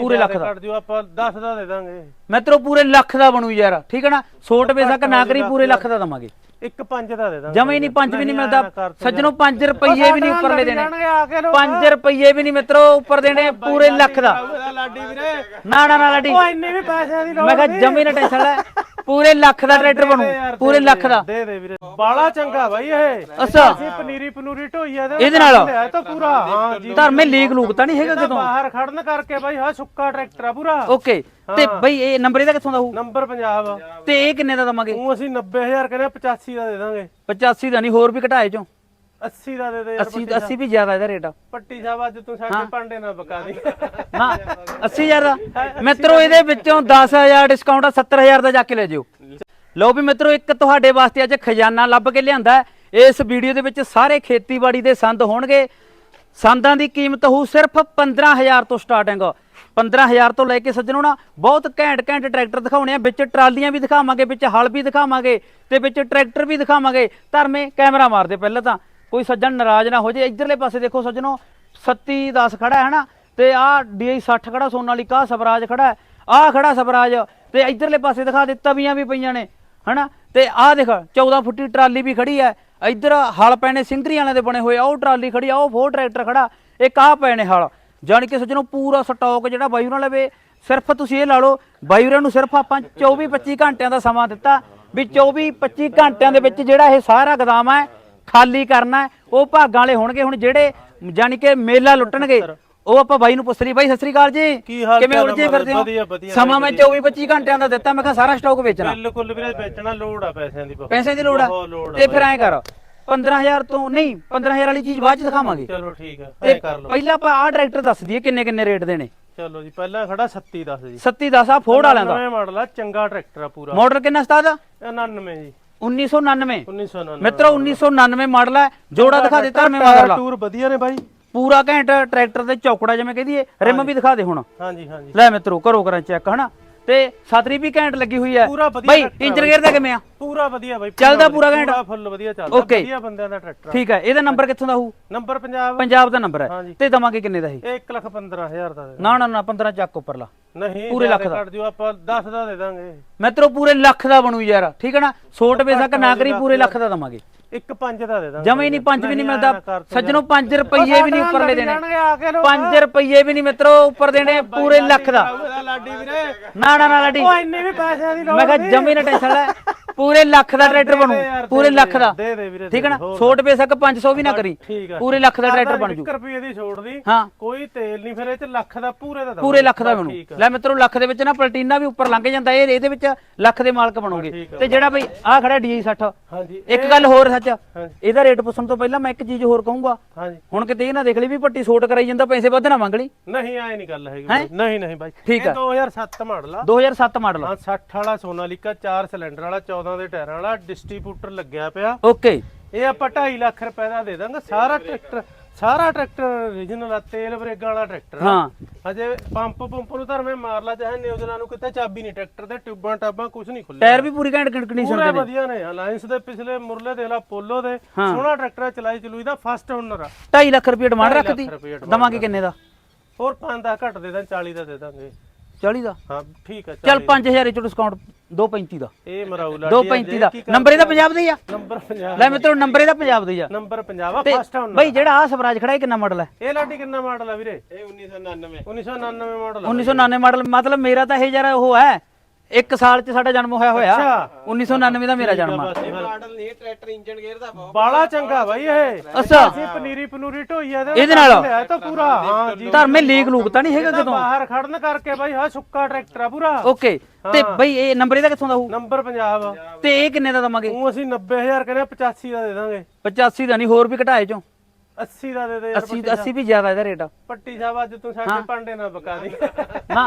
ਪੂਰੇ ਲੱਖ ਦਾ। ਕੱਟ ਦਿਓ ਆਪਾਂ 10 ਦਾ ਦੇ ਦਾਂਗੇ। ਮਿੱਤਰੋ ਪੂਰੇ ਲੱਖ ਦਾ ਬਣੂ ਯਾਰ ਠੀਕ ਹੈ ਨਾ? ਛੋਟ ਬੇਸ਼ੱਕ ਨਾ ਕਰੀ ਪੂਰੇ ਲੱਖ ਦਾ ਦਵਾਂਗੇ। ਇੱਕ 5 ਦਾ ਦੇ ਦਾਂਗੇ। ਜਮੇ ਹੀ ਨਹੀਂ 5 ਵੀ ਨਹੀਂ ਮਿਲਦਾ। ਸੱਜਣੋ 5 ਰੁਪਏ ਵੀ ਨਹੀਂ ਉੱਪਰਲੇ ਦੇਣੇ। ਜਾਣਗੇ ਆ ਕੇ ਲੋਕ। 5 ਰੁਪਏ ਵੀ ਨਹੀਂ ਮਿੱਤਰੋ ਉੱਪਰ ਦੇਣੇ ਪੂਰੇ ਲੱਖ ਦਾ। ਲਾਡੀ ਵੀਰੇ। ਨਾ ਨਾ ਨਾ ਲਾਡੀ। ਉਹ ਇੰਨੇ ਵੀ ਪੈਸਿਆਂ ਦੀ ਲੋੜ ਮੈਂ ਕਿਹਾ ਜਮੇ ਨਾ ਟੈਨਸ਼ਨ ਲੈ। ਪੂਰੇ ਲੱਖ ਦਾ ਟਰੈਕਟਰ ਬਣੂ ਪੂਰੇ ਲੱਖ ਦਾ ਦੇ। ਦੇ ਵੀਰੇ। ਬਾਲਾ ਚੰਗਾ ਬਾਈ ਇਹ। ਅੱਛਾ। ਅਸੀਂ ਪਨੀਰੀ ਪਨੂਰੀ ਢੋਈ ਆ ਇਹਦੇ ਨਾਲ? ਲਿਆ ਤਾਂ ਪੂਰਾ। ਹਾਂ ਜੀ। ਧਰਮੇ ਲੀਕ ਲੂਕ ਤਾਂ ਨਹੀਂ ਹੈਗਾ ਇਹਦਾ ਕਿਤੋਂ ਬਾਹਰ ਖੜਨ ਕਰਕੇ ਬਾਈ ਹਾਂ ਸੁੱਕਾ ਟਰੈਕਟਰ ਆ ਪੂਰਾ। ਓਕੇ। ਤੇ ਬਈ ਇਹ ਨੰਬਰ ਇਹਦਾ ਕਿੱਥੋਂ ਦਾ ਹੋਊ? ਨੰਬਰ ਪੰਜਾਬ ਤੇ ਇਹ ਕਿੰਨੇ ਦਾ ਦਵਾਂਗੇ? ਉਹ ਅਸੀਂ 90000 ਕਹਿੰਦੇ 85 ਦਾ ਦੇ ਦਾਂਗੇ। 85 ਦਾ ਨਹੀਂ ਹੋਰ ਵੀ ਘਟਾਏ ਚੋਂ। 80 ਦਾ ਦੇ ਦੇ ਯਾਰ 80 80 ਵੀ ਜ਼ਿਆਦਾ ਇਹਦਾ ਰੇਟ ਪੱਟੀ ਸਾਹਿਬ ਅੱਜ ਤੂੰ ਸਾਡੇ ਭਾਂਡੇ ਨਾ ਬਕਾ ਦੀ। ਨਾ 80000 ਦਾ। ਮਿੱਤਰੋ ਇਹਦੇ ਵਿੱਚੋਂ 10000 ਡਿਸਕਾਊਂਟ ਆ 70000 ਦਾ ਜਾ ਕੇ ਲੈ ਜਿਓ। ਲਓ ਵੀ ਮਿੱਤਰੋ ਇੱਕ ਤੁਹਾਡੇ ਵਾਸਤੇ ਅੱਜ ਖਜ਼ਾਨਾ ਲੱਭ ਕੇ ਲਿਆਂਦਾ ਹੈ। ਇਸ ਵੀਡੀਓ ਦੇ ਵਿੱਚ ਸਾਰੇ ਖੇਤੀਬਾੜੀ ਦੇ ਸੰਦ ਹੋਣਗੇ। ਸੰਦਾਂ ਦੀ ਕੀਮਤ ਹੋਊ ਸਿਰਫ 15000 ਤੋਂ ਸਟਾਰਟਿੰਗ 15000 ਤੋਂ ਲੈ ਕੇ ਸੱਜਣੋ ਨਾ ਬਹੁਤ ਘੈਂਟ ਘੈਂਟ ਟਰੈਕਟਰ ਦਿਖਾਉਣੇ ਆ। ਵਿੱਚ ਟਰਾਲੀਆਂ ਵੀ ਦਿਖਾਵਾਂਗੇ ਵਿੱਚ ਹਲ ਵੀ ਦਿਖਾਵਾਂਗੇ ਤੇ ਵਿੱਚ ਟਰੈਕਟਰ ਵੀ ਦਿਖਾਵਾਂਗੇ। ਧਰਮੇ ਕੈਮਰਾ ਮਾਰਦੇ ਪਹਿਲਾਂ ਤਾਂ। ਕੋਈ ਸੱਜਣ ਨਾਰਾਜ਼ ਨਾ ਹੋ ਜੇ, ਇਧਰਲੇ ਪਾਸੇ ਦੇਖੋ ਸੱਜਣੋ 37 10 ਖੜਾ ਹੈ ਨਾ ਤੇ ਆਹ DI 60 ਖੜਾ ਸੋਨਾਲੀਕਾ ਸਵਰਾਜ ਖੜਾ ਹੈ। ਆਹ ਖੜਾ ਸਵਰਾਜ, ਤੇ ਇਧਰਲੇ ਪਾਸੇ ਦਿਖਾ ਦੇ ਤਵੀਆਂ ਵੀ ਪਈਆਂ ਨੇ, ਹਨਾ? ਤੇ ਆਹ ਦੇਖ 14 ਫੁੱਟੀ ਟਰਾਲੀ ਵੀ ਖੜੀ ਹੈ। ਇਧਰ ਹਲ ਪੈਣੇ ਸਿੰਗਰੀ ਵਾਲਿਆਂ ਦੇ ਬਣੇ ਹੋਏ ਆ, ਉਹ ਟਰਾਲੀ ਖੜੀ ਆ, ਉਹ ਫੋਰ ਟਰੈਕਟਰ ਖੜਾ, ਇੱਕ ਆਹ ਪੈਣੇ ਹਲ। ਜਾਣੀ ਕਿ ਸੱਜਣੋ, ਪੂਰਾ ਸਟਾਕ ਜਿਹੜਾ ਬਾਈ ਉਹਨਾਂ ਲਵੇ, ਸਿਰਫ ਤੁਸੀਂ ਇਹ ਲਾ ਲਓ ਬਾਈ ਉਹਨਾਂ ਨੂੰ ਸਿਰਫ ਆਪਾਂ 24 25 ਘੰਟਿਆਂ ਦਾ ਸਮਾਂ ਦਿੱਤਾ, ਵੀ 24 25 ਘੰਟਿਆਂ ਦੇ ਵਿੱਚ ਜਿਹੜਾ ਇਹ ਸਾਰਾ ਗਦਾਮ ਹੈ ਖਾਲੀ ਕਰਨਾ ਉਹ ਭਾਗਾਂ ਵਾਲੇ ਹੋਣਗੇ ਹੁਣ ਜਿਹੜੇ ਜਾਣੀ ਕਿ ਮੇਲਾ ਲੁੱਟਣਗੇ। ਉਹ ਆਪਾਂ ਬਾਈ ਨੂੰ ਪੁੱਛ ਲਈ। ਬਾਈ ਸਤਿ ਸ੍ਰੀ ਅਕਾਲ ਜੀ। ਕਿਵੇਂ ਉਲਝੇ? ਫਿਰਦੇ ਹੋ? ਸਮਾਂ ਮੈਂ 24 25 ਘੰਟਿਆਂ ਦਾ ਦਿੱਤਾ। ਮੈਂ ਕਿਹਾ ਸਾਰਾ ਸਟਾਕ ਵੇਚਣਾ। ਬਿਲਕੁਲ ਵੀਰੇ ਵੇਚਣਾ ਲੋੜ ਆ ਪੈਸਿਆਂ ਦੀ। ਪੈਸੇ ਦੀ ਲੋੜ ਆ? ਤੇ ਫਿਰ ਐਂ ਕਰ 15000 ਤੋਂ ਨਹੀਂ 15000 ਵਾਲੀ ਚੀਜ਼ ਬਾਅਦ ਚ ਦਿਖਾਵਾਂਗੇ। ਚਲੋ ਠੀਕ ਆ ਐ ਕਰ ਲਓ। ਪਹਿਲਾਂ ਆਪਾਂ ਆਹ ਟਰੈਕਟਰ ਦੱਸ ਦਈਏ ਕਿੰਨੇ ਕਿੰਨੇ ਰੇਟ ਦੇ ਨੇ। ਚਲੋ ਜੀ ਪਹਿਲਾਂ ਖੜਾ 37 10 ਜੀ। 37 10 ਆ ਫੋਰਡ ਵਾਲਿਆਂ ਦਾ। ਨਵੇਂ ਮਾਡਲ ਆ ਚੰਗਾ ਟਰੈਕਟਰ ਆ ਪੂਰਾ। ਮਾਡਲ ਕਿੰਨਾ ਸਤਾਦ 99 ਜੀ। 1999 1999 ਮਿੱਤਰੋ 1999 ਮਾਡਲ ਹੈ। ਜੋੜਾ ਦਿਖਾ ਦੇ ਧਰਮੇ ਮਾਡਲ। ਟੂਰ ਵਧੀਆ ਨੇ ਬਾਈ। ਪੂਰਾ ਘੈਂਟ ਟਰੈਕਟਰ ਤੇ ਚੌਕੜਾ ਜਿਵੇਂ ਕਹਦੀਏ ਰਿਮ ਵੀ ਦਿਖਾ ਦੇ ਹੁਣ। ਹਾਂਜੀ ਹਾਂਜੀ। ਲੈ ਮਿੱਤਰੋ ਕਰੋ ਕਰਾਂ ਚੈੱਕ ਹਨਾ? ਤੇ ਛਤਰੀ ਵੀ ਘੈਂਟ ਲੱਗੀ ਹੋਈ ਹੈ। ਪੂਰਾ ਵਧੀਆ ਬਾਈ ਟਰੈਕਟਰ ਇੰਜਨ ਗੇਅਰ ਦਾ ਕਿਵੇਂ ਆ? ਪੂਰਾ ਵਧੀਆ ਬਾਈ ਚੱਲਦਾ ਪੂਰਾ ਘੈਂਟ? ਪੂਰਾ ਫੁੱਲ ਵਧੀਆ ਚੱਲਦਾ Okay. ਵਧੀਆ ਬੰਦਿਆਂ ਦਾ ਟਰੈਕਟਰ। ਠੀਕ ਹੈ ਇਹਦਾ ਨੰਬਰ ਕਿੱਥੋਂ ਦਾ ਹੋਊ? ਨੰਬਰ ਪੰਜਾਬ। ਪੰਜਾਬ ਦਾ ਨੰਬਰ ਹੈ। ਹਾਂਜੀ। ਤੇ ਦਵਾਂਗੇ ਕਿੰਨੇ ਦਾ ਇਹ? ਇਹ 1 ਲੱਖ 15000 ਦਾ ਦੇ ਨਾ ਨਾ ਨਾ 15 ਚੱਕ ਉੱਪਰਲਾ ਨਹੀਂ ਪੂਰੇ ਲੱਖ ਦਾ। ਕੱਟ ਦਿਓ ਆਪਾਂ 10 ਦਾ ਦੇ ਦਾਂਗੇ। ਮਿੱਤਰੋ ਪੂਰੇ ਲੱਖ ਦਾ ਬਣੂ ਯਾਰ ਠੀਕ ਹੈ ਨਾ? ਛੋਟ ਬੇਸ਼ੱਕ ਨਾ ਕਰੀ ਪੂਰੇ ਲੱਖ ਦਾ ਦਵਾਂਗੇ। ਇੱਕ 5 ਦਾ ਦੇ ਦਾਂਗੇ ਜਮੇ ਹੀ ਨਹੀਂ 5 ਵੀ ਨਹੀਂ ਮਿਲਦਾ। ਸੱਜਣੋ 5 ਰੁਪਏ ਵੀ ਨਹੀਂ ਉੱਪਰਲੇ ਦੇਣੇ। 5 ਰੁਪਏ ਵੀ ਨਹੀਂ ਮਿੱਤਰੋ ਉੱਪਰ ਦੇਣੇ ਪੂਰੇ ਲੱਖ ਦਾ। ਉਹਦਾ ਲਾਡੀ ਵੀਰੇ। ਨਾ ਨਾ ਨਾ ਲਾਡੀ। ਉਹ ਇੰਨੇ ਵੀ ਪੈਸਿਆਂ ਦੀ ਲੋੜ ਮੈਂ ਕਿਹਾ ਜਮੇ ਨਾ ਟੈਨਸ਼ਨ ਲੈ। ਪੂਰੇ ਲੱਖ ਦਾ ਟਰੈਕਟਰ ਬਣੂ ਪੂਰੇ ਲੱਖ ਦਾ। ਦੇ ਦੇ ਵੀਰੇ ਠੀਕ ਹੈ ਨਾ? ਛੋਟ ਬੇਸ਼ੱਕ 500 ਵੀ ਨਾ ਕਰੀ। ਆ। ਪੂਰੇ ਲੱਖ ਦਾ ਟਰੈਕਟਰ ਬਣ ਜੂ। 1 ਰੁਪਏ ਦੀ ਛੋੜ ਦੀ। ਹਾਂ। ਕੋਈ ਤੇਲ ਨਹੀਂ ਫਿਰ ਇਹ ਚ ਲੱਖ ਦਾ ਪੂਰੇ ਦਾ ਪੂਰੇ ਲੱਖ ਦਾ ਬਣੂ। ਆ। ਲੈ ਮਿੱਤਰੋ ਲੱਖ ਦੇ ਵਿੱਚ ਨਾ ਪਲਟੀਨਾ ਵੀ ਉੱਪਰ ਲੰਘ ਜਾਂਦਾ। ਇਹ ਇਹਦੇ ਵਿੱਚ ਲੱਖ ਦੇ ਮਾਲਕ ਬਣੋਗੇ। ਆ। ਤੇ ਜਿਹੜਾ ਬਈ ਆਹ ਖੜਾ DI 60 ਹਾਂਜੀ। ਇੱਕ ਗੱਲ ਹੋਰ ਸੱਚ। ਇਹਦਾ ਰੇਟ ਪੁੱਛਣ ਤੋਂ ਪਹਿਲਾਂ ਮੈਂ ਇੱਕ ਚੀਜ਼ ਹੋਰ ਕਹੂੰਗਾ। ਹਾਂਜੀ। ਹੁਣ ਕਿਤੇ ਇਹ ਨਾ ਦੇਖ ਲਈ ਵੀ ਪੱਟੀ ਸੋਟ ਕਰਾਈ ਜਾਂਦਾ ਪੈਸੇ ਵੱਧ ਨਾ ਮੰਗ ਲਈ। ਨਹੀਂ ਆਏ ਨਹੀਂ ਗੱਲ ਹੈਗੀ। ਨਹੀਂ ਨਹੀਂ ਬਾਈ। ਠੀਕ ਆ। 2007 ਮਾਡਲ ਆ। 2007 ਮਾਡਲ ਹਾਂ 60 ਵਾਲਾ ਸੋਨਾਲੀਕਾ 4 ਸਿਲੰਡਰ ਵਾਲਾ 14 ਦੇ ਟਾਇਰਾਂ ਵਾਲਾ ਡਿਸਟ੍ਰੀਬਿਊਟਰ ਲੱਗਿਆ ਪਿਆ। ਓਕੇ। ਇਹ ਆਪਾਂ 2.5 ਲੱਖ ਰੁਪਏ ਦਾ ਦੇ ਦਾਂਗੇ। ਸਾਰਾ ਟਰੈਕਟਰ ਸਾਰਾ ਟਰੈਕਟਰ ਰੀਜਨਲ ਆ ਤੇਲ ਬਰੇਗਾਂ ਵਾਲਾ ਟਰੈਕਟਰ ਹਾਂ। ਹਜੇ ਪੰਪ ਪੰਪ ਨੂੰ ਧਰਮੇ ਮਾਰ ਲਾ ਚਾਹੇ ਨਿਊਜ਼ਲਾਂ ਨੂੰ ਕਿਤੇ ਚਾਬੀ ਨਹੀਂ ਟਰੈਕਟਰ ਦੇ ਟਿਊਬਾਂ ਟਾਬਾਂ ਕੁਝ ਨਹੀਂ ਖੁੱਲਿਆ ਟਾਇਰ ਵੀ ਪੂਰੀ ਘੈਂਟ ਕੰਡੀਸ਼ਨ ਦੇ ਨੇ। ਵਧੀਆ ਨੇ ਅਲਾਈਅੰਸ ਦੇ ਪਿਛਲੇ ਮੁਰਲੇ ਦੇ ਲਾ ਪੋਲੋ ਦੇ। ਸੋਹਣਾ ਟਰੈਕਟਰ ਚਲਾਈ ਚਲੂਈ ਦਾ ਫਸਟ ਓਨਰ ਆ। 2.5 ਲੱਖ ਰੁਪਏ ਡਿਮਾਂਡ ਰੱਖਦੀ? ਦਵਾਂਗੇ ਕਿੰਨੇ ਦਾ? ਹੋਰ 5 ਦਾ ਘੱਟ ਦੇ ਦਾਂ 40 ਦਾ ਦੇ ਦਾਂਗੇ। 40 ਦਾ। ਹਾਂ ਠੀਕ ਆ ਚੱਲ 5000 ਚੋਂ ਡਿਸਕਾਊਂਟ 235 ਦਾ। ਇਹ ਮਰਾਉ ਲਾ 235 ਦਾ ਨੰਬਰ ਇਹਦਾ ਪੰਜਾਬ ਦਾ ਹੀ ਆ। ਨੰਬਰ 50 ਲੈ ਮਿੱਤਰੋ ਨੰਬਰ ਇਹਦਾ ਪੰਜਾਬ ਦਾ ਹੀ ਆ। ਨੰਬਰ 50 ਆ ਤੇ ਫਸਟ ਓਨਰ ਬਈ ਜਿਹੜਾ ਆ ਸਵਰਾਜ ਖੜਾ ਇਹ ਕਿੰਨਾ ਮਾਡਲ ਹੈ ਇਹ ਲਾਡੀ ਕਿੰਨਾ ਮਾਡਲ ਆ ਵੀਰੇ? ਇਹ 1999 1999 ਮਾਡਲ 1999 ਮਾਡਲ ਮਤਲਬ ਮੇਰਾ ਤਾਂ ਇਹ ਯਾਰ ਉਹ ਹੈ। ਇੱਕ ਸਾਲ ਚ ਸਾਡਾ ਜਨਮ ਹੋਇਆ ਹੋਇਆ। ਅੱਛਾ। 1999 ਦਾ ਮੇਰਾ ਜਨਮ ਆ। ਮਾਡਲ ਨਹੀਂ ਟਰੈਕਟਰ ਇੰਜਨ ਗੇਅਰ ਦਾ ਬਾਲਾ ਚੰਗਾ ਬਾਈ ਇਹ। ਅੱਛਾ। ਅਸੀਂ ਪਨੀਰੀ ਪਨੂਰੀ ਢੋਈ ਆ ਇਹਦੇ ਨਾਲ? ਲਿਆ ਤਾਂ ਪੂਰਾ। ਹਾਂ ਜੀ। ਧਰਮੇ ਲੀਕ ਲੂਕ ਤਾਂ ਨਹੀਂ ਹੈਗਾ ਇਹਦਾ ਕਿਤੋਂ ਬਾਹਰ ਖੜਨ ਕਰਕੇ ਬਾਈ ਹਾਂ ਸੁੱਕਾ ਟਰੈਕਟਰ ਆ ਪੂਰਾ। ਓਕੇ। ਤੇ ਬਈ ਇਹ ਨੰਬਰ ਇਹਦਾ ਕਿੱਥੋਂ ਦਾ ਹੋਊ? ਨੰਬਰ ਪੰਜਾਬ ਤੇ ਇਹ ਕਿੰਨੇ ਦਾ ਦਵਾਂਗੇ? ਉਹ ਅਸੀਂ 90000 ਕਹਿੰਦੇ 85 ਦਾ ਦੇ ਦਾਂਗੇ। 85 ਦਾ ਨਹੀਂ ਹੋਰ ਵੀ ਘਟਾਏ ਚੋਂ। 80 ਦਾ ਦੇ ਦੇ ਯਾਰ 80 80 ਵੀ ਜ਼ਿਆਦਾ ਇਹਦਾ ਰੇਟ ਪੱਟੀ ਸਾਹਿਬ ਅੱਜ ਤੂੰ ਸਾਡੇ ਭਾਂਡੇ ਨਾ ਬਕਾ ਦੀ। ਨਾ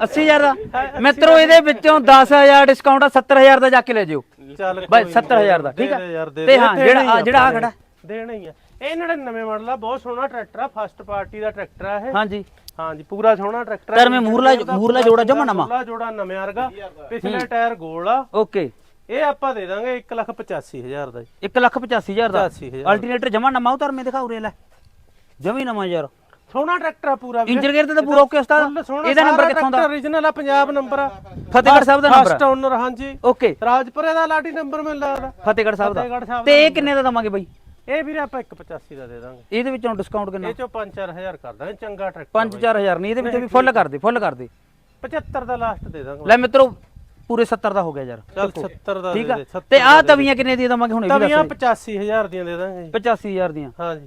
80000 ਦਾ। ਮਿੱਤਰੋ ਇਹਦੇ ਵਿੱਚੋਂ 10000 ਡਿਸਕਾਊਂਟ ਆ 70000 ਦਾ ਜਾ ਕੇ ਲੈ ਜਿਓ। ਚੱਲ ਬਈ 70000 ਦਾ ਠੀਕ ਦੇ ਤੇ ਹਾਂ ਜਿਹੜਾ ਹੀ ਆ- ਜਿਹੜਾ ਆ ਖੜਾ। ਦੇਣਾ ਹੀ ਆ। ਇਹ 99 ਮਾਡਲ ਆ ਬਹੁਤ ਸੋਹਣਾ ਟਰੈਕਟਰ ਆ ਫਸਟ ਪਾਰਟੀ ਦਾ ਟਰੈਕਟਰ ਆ ਇਹ। ਹਾਂਜੀ। ਹਾਂਜੀ ਪੂਰਾ ਸੋਹਣਾ ਟਰੈਕਟਰ ਟਾਇਰ ਮੇ ਮੂਰਲਾ ਮੂਰਲਾ ਜੋੜਾ ਜਮਾ ਨਵਾਂ ਮੂਰਲਾ ਜੋੜਾ ਨਵੇਂ ਵਰਗਾ। ਪਿਛਲੇ ਟਾਇਰ ਗੋਲ ਆ। ਓਕੇ। ਇਹ ਆਪਾਂ ਦੇ ਦਾਂਗੇ 185000 ਦਾ ਜੀ। 185000 ਦਾ? 85000 ਅਲਟਰਨੇਟਰ ਜਮਾ ਨਵਾਂ ਉਤਰ ਮੇ ਦਿਖਾਉ ਰੇ ਲੈ। ਜਮੀ ਨਵਾਂ ਯਾਰ। ਸੋਹਣਾ ਟਰੈਕਟਰ ਆ ਪੂਰਾ ਇੰਜਨ ਗੇਅਰ ਤੇ ਪੂਰਾ ਓਕੇ ਉਸਤਾਦ। ਇਹਦਾ ਨੰਬਰ ਕਿੱਥੋਂ ਦਾ? origignal ਆ ਪੰਜਾਬ ਨੰਬਰ ਆ। ਫਤਿਹਗੜ੍ਹ ਸਾਹਿਬ ਦਾ ਨੰਬਰ ਫਸਟ ਓਨਰ ਹਾਂਜੀ। ਓਕੇ। ਰਾਜਪੁਰੇ ਦਾ ਲਾਡੀ ਨੰਬਰ ਮੈਨੂੰ ਲੱਗਦਾ ਫਤਿਹਗੜ੍ਹ ਸਾਹਿਬ ਦਾ। ਤੇ ਇਹ ਕਿੰਨੇ ਦਾ ਦਵਾਂਗੇ ਬਾਈ? ਇਹ ਵੀਰੇ ਆਪਾਂ 185 ਦਾ ਦੇ ਦਾਂਗੇ। ਇਹਦੇ ਵਿੱਚੋਂ ਡਿਸਕਾਊਂਟ ਕਿੰਨਾ? ਇਹ ਚੋਂ 5-4000 ਕਰ ਦਾਂਗੇ ਚੰਗਾ ਟਰੈਕਟਰ 5-4000 ਨਹੀਂ ਇਹਦੇ ਵਿੱਚ ਵੀ ਫੁੱਲ ਕਰ ਦੇ ਫੁੱਲ ਕਰ ਦੇ। 75 ਦਾ ਲਾਸਟ ਦੇ ਦਾਂਗੇ। ਲੈ ਮਿੱਤਰੋ ਪੂਰੇ 70 ਦਾ ਹੋ ਗਿਆ ਯਾਰ। ਚੱਲ 70 ਦਾ ਠੀਕ ਦੇ ਆ? ਦੇ 70 ਤੇ ਆਹ ਤਵੀਆਂ ਕਿੰਨੇ ਦੀਆਂ ਦਵਾਂਗੇ ਹੁਣ ਇਹ ਵੀ ਤਵੀਆਂ ਦੱਸ 85000 ਦੀਆਂ ਦੇ ਦਾਂਗੇ ਜੀ। 85000 ਦੀਆਂ? ਹਾਂਜੀ।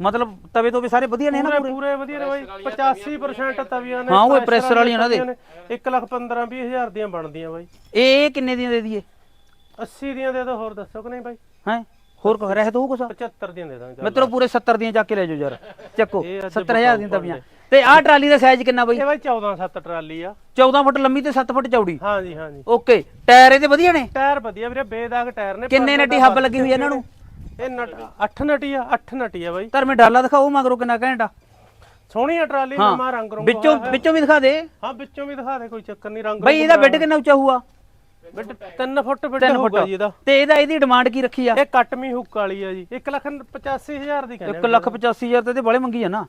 ਮਤਲਬ ਤਵੇ ਤੋਂ ਵੀ ਸਾਰੇ ਵਧੀਆ ਨੇ ਨਾ ਪੂਰੇ ਪੂਰੇ? ਵਧੀਆ ਨੇ ਬਾਈ। 85% ਤਵੀਆਂ ਨੇ ਹਾਂ, ਉਹ pressure ਵਾਲੀਆਂ ਉਹਨਾਂ ਦੇ। 1 ਲੱਖ 15 20000 ਦੀਆਂ ਬਣਦੀਆਂ ਬਾਈ। ਇਹ ਕਿੰਨੇ ਦੀਆਂ ਦੇ ਦਈਏ? 80 ਦੀਆਂ ਦੇ ਦੋ ਹੋਰ ਦੱਸੋ ਕਿ ਨਹੀਂ ਬਾਈ? ਹੈ? ਹੋਰ ਕੁਝ ਰਹਿ ਤੂੰ ਕੁਛ? 75 ਦੀਆਂ ਦੇ ਦਾਂਗੇ। ਮਿੱਤਰੋ ਪੂਰੇ 70 ਦੀਆਂ ਚੱਕ ਕੇ ਲੈ ਜਾਓ ਯਾਰ। ਚੱਕੋ ਇਹ ਅੱਜ 70000 ਦੀਆਂ ਤਵੀਆਂ। ਤੇ ਆਹ ਟਰਾਲੀ ਦਾ ਸਾਈਜ਼ ਕਿੰਨਾ ਬਈ? ਇਹ ਬਾਈ 14 7 ਟਰਾਲੀ ਆ। 14 ਫੁੱਟ ਲੰਮੀ ਤੇ 7 ਫੁੱਟ ਚੌੜੀ? ਹਾਂਜੀ ਹਾਂਜੀ। ਓਕੇ ਟਾਇਰ ਇਹਦੇ ਵਧੀਆ ਨੇ? ਟਾਇਰ ਵਧੀਆ ਵੀਰੇ ਬੇਦਾਗ ਟਾਇਰ ਨੇ ਕਿੰਨੇ ਨਟੀ ਹੱਬ ਲੱਗੀ ਹੋਈ ਇਹਨਾਂ ਨੂੰ? ਇਹ ਨਟ 8 ਨਟੀ ਆ 8 ਨਟੀ ਆ ਬਾਈ। ਧਰਮੇ ਡਾਲਾ ਦਿਖਾਓ ਮਗਰੋਂ ਕਿੰਨਾ ਘੰਟਾ। ਸੋਹਣੀ ਆ ਟਰਾਲੀ ਨਵਾਂ ਰੰਗ ਰੰਗ ਵਿੱਚੋਂ ਵਿੱਚੋਂ ਵੀ ਦਿਖਾ ਦੇ। ਹਾਂ ਵਿੱਚੋਂ ਵੀ ਦਿਖਾ ਦੇ ਕੋਈ ਚੱਕਰ ਨਹੀਂ ਰੰਗ ਬਈ ਇਹਦਾ ਬੈੱਡ ਕਿੰਨਾ ਉੱਚਾ ਹੋਊਗਾ? ਬਿੱਟ 3 ਫੁੱਟ ਬਿੱਟ 3 ਫੁੱਟ। ਹੋਊਗਾ ਜੀ ਇਹਦਾ। ਤੇ ਇਹਦਾ ਇਹਦੀ ਡਿਮਾਂਡ ਕੀ ਰੱਖੀ ਆ? ਇਹ ਕੱਟਮੀ ਹੁੱਕ ਵਾਲੀ ਆ ਜੀ। 1 ਲੱਖ 85000 ਦੀ ਕਹਿੰਦੇ 1 ਲੱਖ 85000 ਤੇ ਇਹਦੇ ਬੜੇ ਮੰਗੀ ਆ ਨਾ?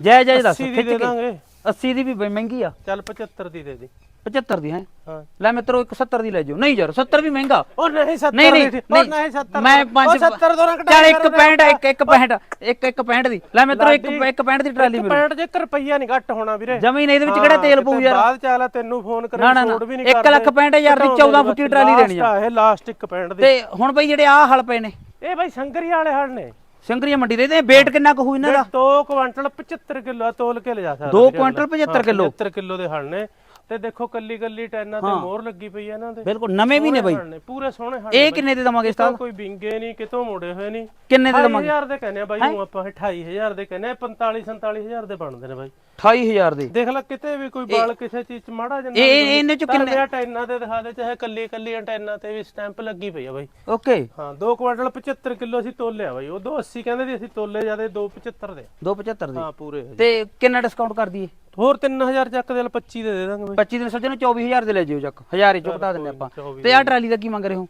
ਜੈ ਜੈ ਦੱਸ 80 ਦੀ ਦਾਂਗੇ। 80 ਦੀ ਵੀ ਬਈ ਮਹਿੰਗੀ ਆ। ਚੱਲ 75 ਦੀ ਦੇ ਦੀ। 75 ਦੀ ਹੈ? ਹਾਂ। ਲੈ ਮਿੱਤਰੋ ਇੱਕ 70 ਦੀ ਲੈ ਜਾਓ। ਨਹੀਂ ਯਾਰ 70 ਵੀ ਮਹਿੰਗਾ। ਉਹ ਨਹੀਂ 70 ਨਹੀਂ ਨਹੀਂ ਨਹੀਂ ਨਹੀਂ 70 ਮੈਂ ਪੰਜ 70 ਤੋਂ ਨਾ ਚੱਲ ਇੱਕ 65 ਇੱਕ ਇੱਕ 65 ਇੱਕ ਇੱਕ 65 ਦੀ। ਲੈ ਮਿੱਤਰੋ ਇੱਕ ਇੱਕ 65 ਦੀ ਟਰਾਲੀ ਮਿਲੂ। 65 ਜੇ 1 ਰੁਪਈਆ ਨਹੀਂ ਘੱਟ ਹੋਣਾ ਵੀਰੇ। ਜ਼ਮੀਨ ਇਹਦੇ ਵਿੱਚ ਕਿਹੜਾ ਤੇਲ ਪਊ ਯਾਰ? ਬਾਅਦ ਚਾਲਾ ਤੈਨੂੰ ਫੋਨ ਕਰੇ। ਛੋੜ ਵੀ ਨਹੀਂ ਇੱਕ ਲੱਖ ਪੈਂਹਠ ਹਜ਼ਾਰ ਦੀ 14 ਫੁੱਟੀ ਟਰਾਲੀ ਦੇਣੀ ਆ। ਇਹ ਲਾਸਟ 1 65 ਦੀ। ਤੇ ਹੁਣ ਬਈ ਜਿਹੜੇ ਆਹ ਹਲ ਪਏ ਨੇ। ਇਹ ਬਾਈ ਸੰਗਰੀ ਵਾਲੇ ਹੜ ਨੇ। ਸਿੰਗਰੀਆ ਮੰਡੀ ਦੇ ਤੇ weight ਕਿੰਨਾ ਕੁ ਹੋਊ ਇਹਨਾਂ ਦਾ? 2 ਕੁਇੰਟਲ 75 ਕਿਲੋ ਤੋਲ ਕੇ ਲਿਜਾ ਸਕਦਾ 2 ਵੀਰੇ ਕੁਇੰਟਲ 75 ਕਿਲੋ। 75 ਕਿਲੋ ਦੇ ਹਲ ਨੇ। ਤੇ ਦੇਖੋ ਕੱਲੀ ਕੱਲੀ ਟੈਨਾਂ ਤੇ ਮੋਹਰ ਲੱਗੀ ਪਈ ਆ ਇਹਨਾਂ ਦੇ। ਬਿਲਕੁਲ ਨਵੇਂ ਵੀ ਨੇ ਬਈ। ਪੂਰੇ ਸੋਹਣੇ ਹਲ ਇਹ ਕਿੰਨੇ ਦੇ ਦਵਾਂਗੇ ਉਸਤਾਦ ਕੋਈ ਵਿੰਗੇ ਨਹੀਂ ਕਿਤੋਂ ਮੋੜੇ ਹੋਏ ਨਹੀਂ। ਕਿੰਨੇ ਦੇ ਦਵਾਂਗੇ? 28000 ਦੇ ਕਹਿੰਦੇ ਆ ਬਾਈ ਹੁਣ ਆਪਾਂ 28000 ਦੇ ਕਹਿੰਦੇ ਆ 45 47000 ਦੇ ਬਣਦੇ ਨੇ ਬਾਈ। 28000 ਦੇ। ਦੇਖ ਲੈ ਕਿਤੇ ਵੀ ਕੋਈ ਬਾਲ ਕਿਸੇ ਚੀਜ਼ ਚ ਮਾੜਾ ਜਿਹਾ ਇਹ ਇਹ- ਇਹਨੇ ਚ ਕਿੰਨੇ ਟੈਨਾਂ ਤੇ ਦਿਖਾ ਦੇ ਚਾਹੇ ਕੱਲੀ ਕੱਲੀ ਟੈਨਾਂ ਤੇ ਵੀ ਸਟੈਂਪ ਲੱਗੀ ਪਈ ਆ ਬਾਈ। ਓਕੇ। ਹਾਂ 2 ਕੁਇੰਟਲ 75 ਕਿਲੋ ਅਸੀਂ ਤੋਲਿਆ ਬਾਈ। ਉਹ 280 ਕਹਿੰਦੇ ਸੀ ਅਸੀਂ ਤੋਲੇ ਜਾਦੇ 275 ਦੇ। 275 ਦੇ। ਹਾਂ ਪੂਰੇ ਤੇ ਕਿੰਨਾ ਡਿਸਕਾਊਂਟ ਕਰ ਦਈਏ? ਹੋਰ 3000 ਚੱਕ ਦੇ 25 ਦੇ ਦੇ ਦਾਂਗੇ ਬਾਈ। 25 ਦਿਨ ਸੱਜਣ 24000 ਦੇ ਲੈ ਜਿਓ ਚੱਕ। 1000 ਹੀ ਚੁਕਤਾ ਦਿੰਦੇ ਆਪਾਂ। 24 ਤੇ ਆਹ ਟਰਾਲੀ ਦਾ ਕੀ ਮੰਗ ਰਹੇ ਹੋ?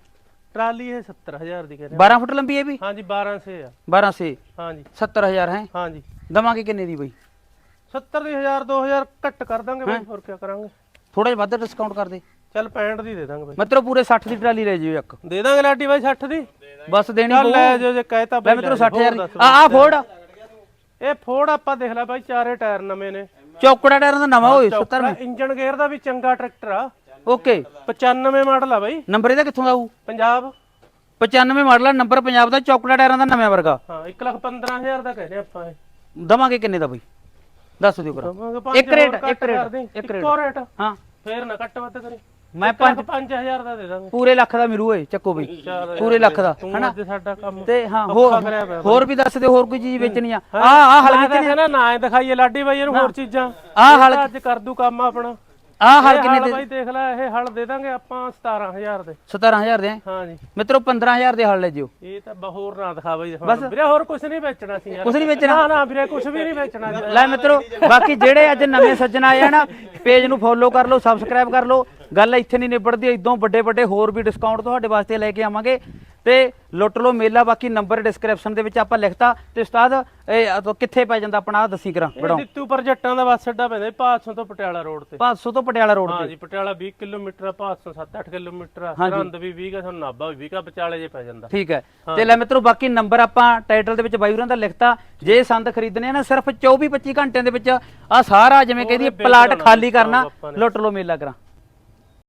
ਟਰਾਲੀ ਇਹ 70000 ਦੀ ਕਹਿੰਦੇ 12 ਫੁੱਟ ਲੰਬੀ ਹੈ ਵੀ? ਹਾਂਜੀ 12 ਸੇ ਆ। 12 ਸੇ। ਹਾਂਜੀ। 70000 ਹੈ? ਹਾਂਜੀ। ਦਵਾਂਗੇ ਕਿੰਨੇ ਦੀ ਬਈ? 70 ਦੀ 1000 2000 ਘੱਟ ਕਰ ਦਾਂਗੇ ਬਾਈ ਹੋਰ ਕੀ ਕਰਾਂਗੇ? ਥੋੜਾ ਜਿਹਾ ਵੱਧ ਡਿਸਕਾਊਂਟ ਕਰ ਦੇ। ਚੱਲ 65 ਦੀ ਦੇ ਦਾਂਗੇ ਬਾਈ। ਮਿੱਤਰੋ ਪੂਰੇ 60 ਦੀ ਟਰਾਲੀ ਲੈ ਜਿਓ ਇੱਕ। ਦੇ ਦਾਂਗੇ ਲਾਡੀ ਬਾਈ 60 ਦੀ? ਬਸ ਦੇਣੀ ਚੱਲ ਲੈ ਜੋ ਜੇ ਕਹਿਤਾ ਬਾਈ ਮਿੱਤਰੋ ਲੈ 60000 ਹੋਰ ਦੱਸ। ਆ ਆ। ਫੋੜ ਇਹ ਫੋੜ ਆਪਾਂ ਦੇਖ ਲੈ ਬਾਈ ਚਾਰੇ ਟਾਇਰ ਨਵੇਂ ਨੇ। ਚੌਕੜਾ ਟਾਇਰਾਂ ਦਾ ਨਵਾਂ ਹੋਏ 70 ਇੰਜਨ ਗੇਅਰ ਦਾ ਵੀ ਚੰਗਾ ਟਰੈਕਟਰ ਆ। ਓਕੇ। 95 ਮਾਡਲ ਆ ਬਾਈ। ਨੰਬਰ ਇਹਦਾ ਕਿੱਥੋਂ ਦਾ ਆਊ? ਪੰਜਾਬ। 95 ਮਾਡਲ ਆ ਨੰਬਰ ਪੰਜਾਬ ਦਾ ਚੌਕੜਾ ਟਾਇਰਾਂ ਦਾ ਨਵੇਂ ਵਰਗਾ। ਹਾਂ 1 ਲੱਖ 15000 ਦਾ ਕਹਿੰਦੇ ਆਪਾਂ ਇਹ। ਦਵਾਂਗੇ ਕਿੰਨੇ ਦਾ ਬਈ? ਦੱਸ ਦਿਓ ਪੰਜ ਇੱਕ ਰੇਟ, ਹੋਰ ਘੱਟ ਇੱਕ ਰੇਟ, ਦੇਈਂ। ਇੱਕ ਰੇਟ। ਇੱਕੋ ਰੇਟ। ਹਾਂ। ਫੇਰ ਨਾ ਘੱਟ ਵੱਧ ਕਰੀ। ਮੈਂ ਪੰਜ 5000 ਦਾ ਦੇ ਦਾਂਗੇ। ਪੂਰੇ ਲੱਖ ਦਾ ਮਿਲੂ ਓਏ ਚੱਕੋ ਬਈ। ਚੱਲ ਪੂਰੇ ਲੱਖ ਦਾ ਤੂੰ ਹਨਾ? ਅੱਜ ਸਾਡਾ ਕੰਮ ਤੇ ਹਾਂ ਔਖਾ ਹੋਰ ਪਿਆ ਹੋਰ ਵੀ ਦੱਸ ਦਿਓ ਹੋਰ ਕੋਈ ਚੀਜ਼ ਵੇਚਣੀ ਆ? ਆ ਆ ਹਲ ਮੈਂ ਤਾਂ ਕਹਿੰਦਾ ਨਾ ਹੀ ਦਿਖਾਈਏ ਲਾਡੀ ਬਾਈ ਇਹਨੂੰ ਹੋਰ ਚੀਜ਼ਾਂ। ਆਹ ਇਹ ਤਾਂ ਅੱਜ ਕਰ ਦੂ ਕੰਮ ਆਪਣਾ। ਆ ਹਲ ਕਿੰਨੇ ਦੇ ਬਾਈ ਦੇਖ ਲੈ ਇਹ ਹਲ ਦੇ ਦਾਂਗੇ ਆਪਾਂ 17000 ਦੇ। 17000 ਦੇ? ਆ? ਹਾਂਜੀ ਮਿੱਤਰੋ 15000 ਦੇ ਹਲ ਲੈ ਜਿਓ। ਇਹ ਤਾਂ ਬ- ਹੋਰ ਨਾ ਦਿਖਾ ਬਾਈ। ਵੀਰੇ ਹੋਰ ਕੁਝ ਨਹੀਂ ਵੇਚਣਾ ਸੀ ਯਾਰ। ਕੁਛ ਨਹੀਂ ਵੇਚਣਾ। ਨਾ ਨਾ ਵੀਰੇ ਕੁਝ ਵੀ ਨਹੀਂ ਵੇਚਣਾ ਜੀ। ਲੈ ਮਿੱਤਰੋ ਬਾਕੀ ਜਿਹੜੇ ਅੱਜ ਨਵੇਂ ਸੱਜਣ ਆਏ ਆ ਨਾ ਪੇਜ ਨੂੰ ਫੋਲੋ ਕਰ ਲਓ ਸਬਸਕ੍ਰਾਈਬ ਕਰ ਲਓ। ਗੱਲ ਇੱਥੇ ਨਹੀਂ ਨਿਬੜਦੀ ਇਦੋਂ ਵੱਡੇ ਵੱਡੇ ਹੋਰ ਵੀ ਡਿਸਕਾਊਂਟ ਤੁਹਾਡੇ ਵਾਸਤੇ ਲੈ ਕੇ ਆਵਾਂਗੇ। ਤੇ ਲੁੱਟ ਲਓ ਮੇਲਾ ਬਾਕੀ ਨੰਬਰ ਡਿਸਕ੍ਰਿਪਸ਼ਨ ਦੇ ਵਿੱਚ ਆਪਾਂ ਲਿਖਤਾ। ਤੇ ਉਸਤਾਦ ਇਹ ਆ ਤੋਂ ਕਿੱਥੇ ਪੈ ਜਾਂਦਾ ਆਪਣਾ ਆਹ ਦੱਸੀ ਕਰਾਂ ਇਹ ਦਿੱਤੂ ਪਰ ਜੱਟਾਂ ਦਾ ਬੱਸ ਅੱਡਾ ਪੈਂਦਾ 500 ਤੋਂ ਪਟਿਆਲਾ ਰੋਡ ਤੇ। 500 ਤੋਂ ਪਟਿਆਲਾ ਰੋਡ ਹਾਂ ਤੇ। ਜੀ ਪਟਿਆਲਾ 20 ਕਿਲੋਮੀਟਰ ਆ 500 7-8 ਕਿਲੋਮੀਟਰ ਆ ਸਰਹੰਦ ਵੀ 20 ਕਾ ਸਾਨੂੰ ਨਾਭਾ ਵੀ 20 ਕਾ ਵਿਚਾਲੇ ਜੇ ਪੈ ਜਾਂਦਾ। ਠੀਕ ਹੈ। ਤੇ ਲੈ ਮਿੱਤਰੋ ਬਾਕੀ ਨੰਬਰ ਆਪਾਂ ਟਾਈਟਲ ਦੇ ਵਿੱਚ ਬਾਈ ਹੋਰਾਂ ਦਾ ਲਿਖਤਾ। ਜੇ ਸੰਦ ਖਰੀਦਣੇ ਆ ਨਾ ਸਿਰਫ 24 25 ਘੰਟਿਆਂ ਦੇ ਵਿੱਚ ਆ ਸਾਰਾ ਜਿਵੇਂ ਕਹਿੰਦੀ ਪਲਾਟ ਖਾਲੀ ਕਰਨਾ ਲੁੱਟ ਲਓ ਮੇਲਾ ਕਰਾਂ।